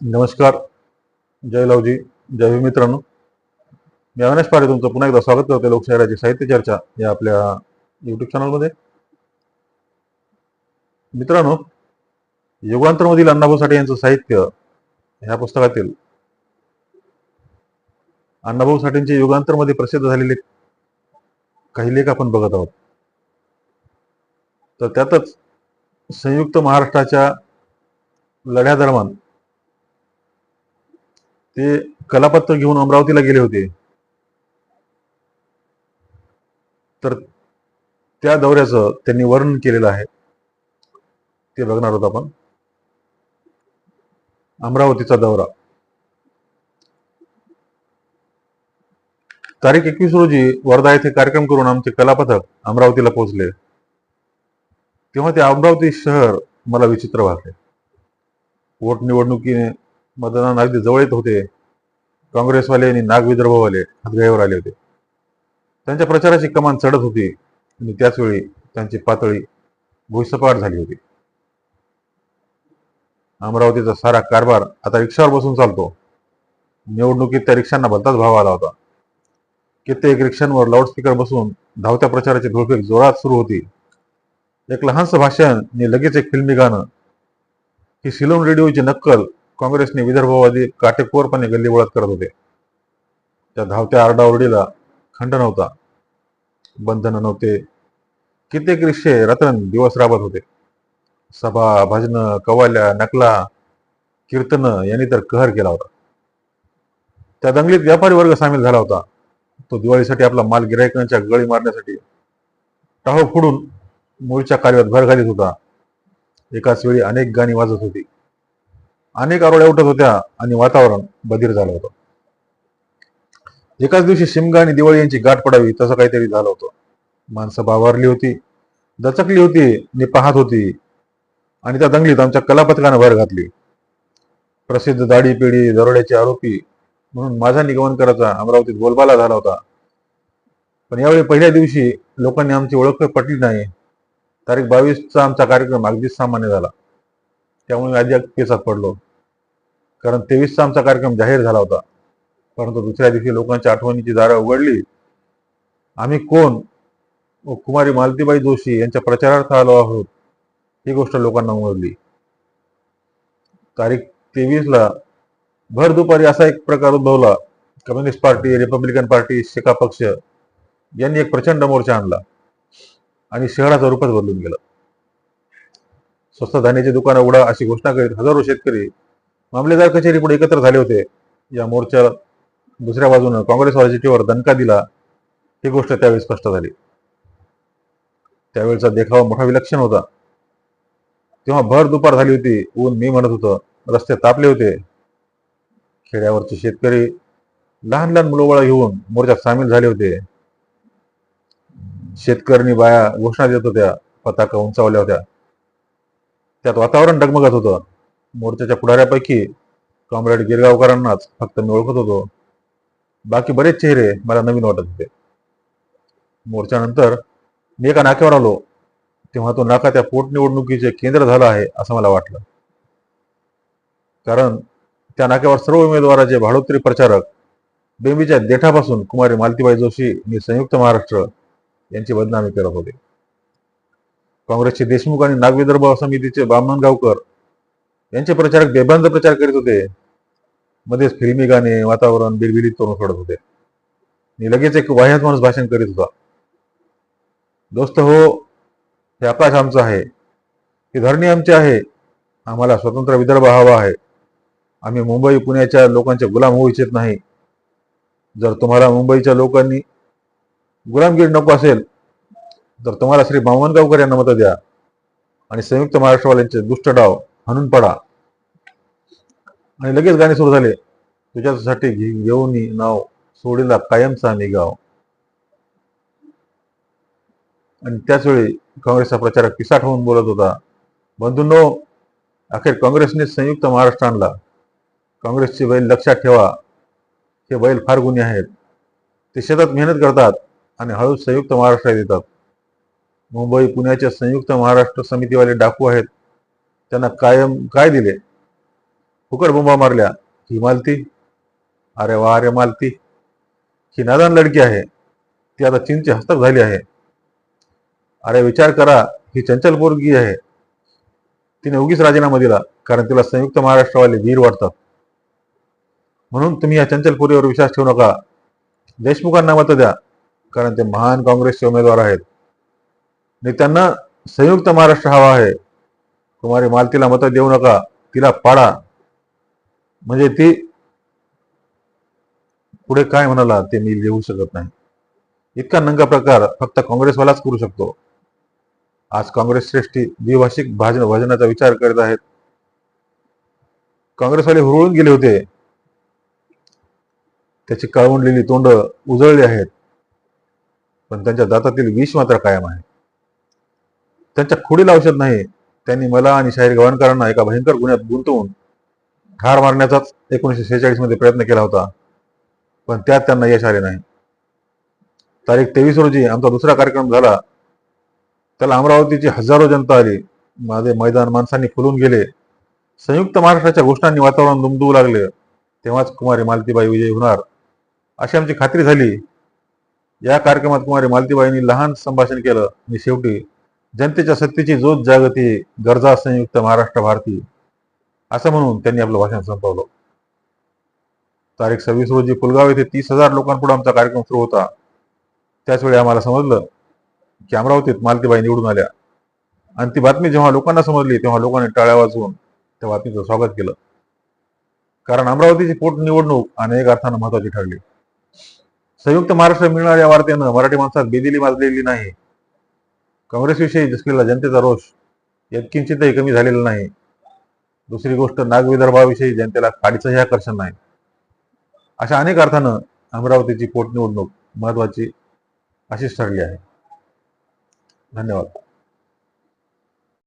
नमस्कार. जय लवजी. जय भीम मित्रांनो. मी अविनाश पारे तुमचं पुन्हा एकदा स्वागत करतो लोकशाहीराची साहित्य चर्चा या आपल्या युट्यूब चॅनलमध्ये मित्रांनो युगांतरमधील अण्णाभाऊ साठे यांचं साहित्य ह्या पुस्तकातील अण्णाभाऊ साठेंचे युगांतरमध्ये प्रसिद्ध झालेले काही लेख आपण बघत आहोत. तर त्यातच संयुक्त महाराष्ट्राच्या लढ्यादरम्यान ते कलापत्र घेऊन अमरावतीला गेले होते. तर त्या दौऱ्याचं त्यांनी वर्णन केलेलं आहे. ते बघणार आहोत आपण. अमरावतीचा दौरा. तारीख एकवीस रोजी वर्धा येथे कार्यक्रम करून आमचे कलापथक अमरावतीला पोहोचले. तेव्हा ते अमरावती शहर मला विचित्र वाटले. पोट निवडणुकीने मतदान अगदी जवळ येत होते. काँग्रेसवाले आणि नागविदर्भवाले हातगाईवर आले होते. त्यांच्या प्रचाराची कमान चढत होती आणि त्याच वेळी त्यांची पातळी भुईसपाट झाली होती. अमरावतीचा सारा कारभार आता रिक्षावर बसून चालतो. निवडणुकीत त्या रिक्षांना भलताच भाव आला होता. कित्येक रिक्षांवर लाऊडस्पीकर बसून धावत्या प्रचाराची धुळफेक जोरात सुरू होती. एक लहानसं भाषण आणि लगेच एक फिल्मी गाणं. ही सिलोन रेडिओची नक्कल काँग्रेसने विदर्भवादी काटेकोरपणे गल्लीबोळात करत होते. त्या धावत्या आरडाओरडीला खंड नव्हता बंधन नव्हते. कित्येक रिक्षे रतन दिवस राबत होते. सभा भजन कवाल्या नकला कीर्तन यांनी तर कहर केला होता. त्या दंगलीत व्यापारी वर्ग सामील झाला होता. तो दिवाळीसाठी आपला माल गिरायकांच्या गळी मारण्यासाठी टाहो फोडून मूळच्या कार्यात भर घालीत होता. एकाच वेळी अनेक गाणी वाजत होती. अनेक आरोळ्या उठत होत्या आणि वातावरण बधीर झालं होतं. एकाच दिवशी शिमगा आणि दिवाळी यांची गाठ पडावी तसं काहीतरी झालं होतं. माणसं बावारली होती दचकली होती आणि पाहत होती. आणि त्या दंगलीत आमच्या कलापथकानं भर घातली. प्रसिद्ध दाढी पिढी दरोड्याचे आरोपी म्हणून माझा निगमन करायचा अमरावतीत बोलबाला झाला होता. पण यावेळी पहिल्या दिवशी लोकांनी आमची ओळख पटली नाही. तारीख बावीसचा आमचा कार्यक्रम अगदीच सामान्य झाला. त्यामुळे मी आधी केसात पडलो. कारण तेवीसचा आमचा कार्यक्रम जाहीर झाला होता. परंतु दुसऱ्या दिवशी लोकांच्या आठवणीची दारं उघडली. आम्ही कोण? व कुमारी मालतीबाई जोशी यांच्या प्रचारार्थ आलो आहोत. ही गोष्ट लोकांना उमजली तारीख तेवीसला भर दुपारी असा एक प्रकार उद्भवला. कम्युनिस्ट पार्टी रिपब्लिकन पार्टी शिका पक्ष यांनी एक प्रचंड मोर्चा आणला आणि शहराचं रूपच बदलून गेलं. स्वस्त धान्याची दुकानं उघडा अशी घोषणा करीत हजारो शेतकरी मामलेदार कचेरी पुढे एकत्र झाले होते. या मोर्चा दुसऱ्या बाजूनं काँग्रेस वाजिटीवर दणका दिला. ही गोष्ट त्यावेळी स्पष्ट झाली. त्यावेळचा देखावा मोठा विलक्षण होता. तेव्हा भर दुपार झाली होती. ऊन मी म्हणत होतं रस्ते तापले होते. खेड्यावरचे शेतकरी लहान लहान मुलं घेऊन मोर्चात सामील झाले होते. शेतकरी बाया घोषणा देत होत्या पताका उंचावल्या होत्या. त्यात वातावरण डगमगत होतं. मोर्चाच्या पुढाऱ्यापैकी कॉम्रेड गिरगावकरांनाच फक्त मी ओळखत होतो. बाकी बरेच चेहरे मला नवीन वाटत होते. मोर्चानंतर मी एका नाक्यावर आलो. तेव्हा तो नाका त्या पोटनिवडणुकीचे केंद्र झालं आहे असं मला वाटलं. कारण त्या नाक्यावर सर्व उमेदवाराचे भाडोत्री प्रचारक बेंबीच्या देठापासून कुमारी मालतीबाई जोशी मी संयुक्त महाराष्ट्र यांची बदनामी करत होते. काँग्रेसचे देशमुख आणि नागविदर्भ समितीचे बामणगावकर यांचे प्रचारक बेबंद प्रचार करीत होते. मध्येच फिल्मी गाणे वातावरण बिलबिलीत करून सोडत होते. आणि लगेच एक वाह्यात माणूस भाषण करीत होता. दोस्त हो हे आकाश आमचं आहे. हे धरणी आमची आहे. आम्हाला स्वतंत्र विदर्भ हवा आहे. आम्ही मुंबई पुण्याच्या लोकांचे गुलाम होऊ इच्छित नाही. जर तुम्हाला मुंबईच्या लोकांनी गुलामगिरी नको असेल तर तुम्हाला श्री बामणगावकर यांना मतं द्या. आणि संयुक्त महाराष्ट्रवाल्यांचे दुष्ट डाव हणून पडा. आणि लगेच गाणे सुरू झाले. तुझ्यासाठी घेऊन नाव सोडीला कायमचा निगाव. आणि त्याचवेळी काँग्रेसचा प्रचारक पिसाट होऊन बोलत होता बंधूंनो अखेर काँग्रेसने संयुक्त महाराष्ट्र आणला. काँग्रेसचे बैल लक्षात ठेवा. हे बैल फार गुन्हे आहेत. ते शेतात मेहनत करतात आणि हळूच संयुक्त महाराष्ट्रात येतात. मुंबई पुण्याच्या संयुक्त महाराष्ट्र समितीवाले डाकू आहेत. त्यांना कायम काय दिले? फुकट बोंबा मारल्या. ही मालती. अरे वा अरे मालती. ही नादान लडकी आहे. ती आता चीनची हस्तक झाली आहे. अरे विचार करा ही चंचल पोरगी आहे. तिने उगीच राजीनामा दिला कारण तिला संयुक्त महाराष्ट्रवाले वीर वाटतात. म्हणून तुम्ही या चंचल पोरीवर विश्वास ठेवू नका. देशमुखांना मत द्या कारण ते महान काँग्रेसचे उमेदवार आहेत. आणि त्यांना संयुक्त महाराष्ट्र हवा आहे. तुम्हाला मालतीला मत देऊ नका. तिला पाडा. म्हणजे ती पुढे काय म्हणाला ते मी लिहू शकत नाही. इतका नंगा प्रकार फक्त काँग्रेसवालाच करू शकतो. आज काँग्रेस श्रेष्ठी द्विभाषिक भाजन भजनाचा विचार करत आहेत. काँग्रेसवाले हुरळून गेले होते. त्याची कळवणलेली तोंड उजळली आहेत. पण त्यांच्या दातातील विष मात्र कायम आहे. त्यांच्या खोडीला औषध नाही. त्यांनी मला आणि शाहीर गव्हाणकरांना एका भयंकर गुन्ह्यात गुंतवून ठार मारण्याचाच एकोणीसशे शेहेचाळीसमध्ये प्रयत्न केला होता. पण त्यात त्यांना यश आले नाही. तारीख तेवीस रोजी आमचा दुसरा कार्यक्रम झाला. त्याला अमरावतीची हजारो जनता आली. माझे मैदान माणसांनी फुलून गेले. संयुक्त महाराष्ट्राच्या घोषणांनी वातावरण दुमदू लागले. तेव्हाच कुमारी मालतीबाई विजयी होणार. अशी आमची खात्री झाली. या कार्यक्रमात कुमारी मालतीबाईंनी लहान संभाषण केलं. आणि शेवटी जनतेच्या सत्तेची जोत जागती गरजा संयुक्त महाराष्ट्र भारती. असं म्हणून त्यांनी आपलं भाषण संपवलं. तारीख सव्वीस रोजी पुलगाव येथे तीस हजार लोकांपुढे आमचा कार्यक्रम सुरू होता. त्याच वेळी आम्हाला समजलं की अमरावतीत मालतीबाई निवडून आल्या. आणि ती बातमी जेव्हा लोकांना समजली तेव्हा लोकांनी टाळ्या वाजवून त्या बातमीचं स्वागत केलं. कारण अमरावतीची पोटनिवडणूक अनेक अर्थानं महत्वाची ठरली. संयुक्त महाराष्ट्र मिळणाऱ्या वार्तेनं मराठी माणसात बेदिली माजलेली नाही. काँग्रेसविषयी असलेला जनतेचा रोष यत्किंचितही कमी झालेला नाही. दुसरी गोष्ट नागविदर्भाविषयी जनतेला काडीचंही आकर्षण नाही. अशा अनेक अर्थानं अमरावतीची पोटनिवडणूक महत्वाची अशीच ठरली आहे. धन्यवाद.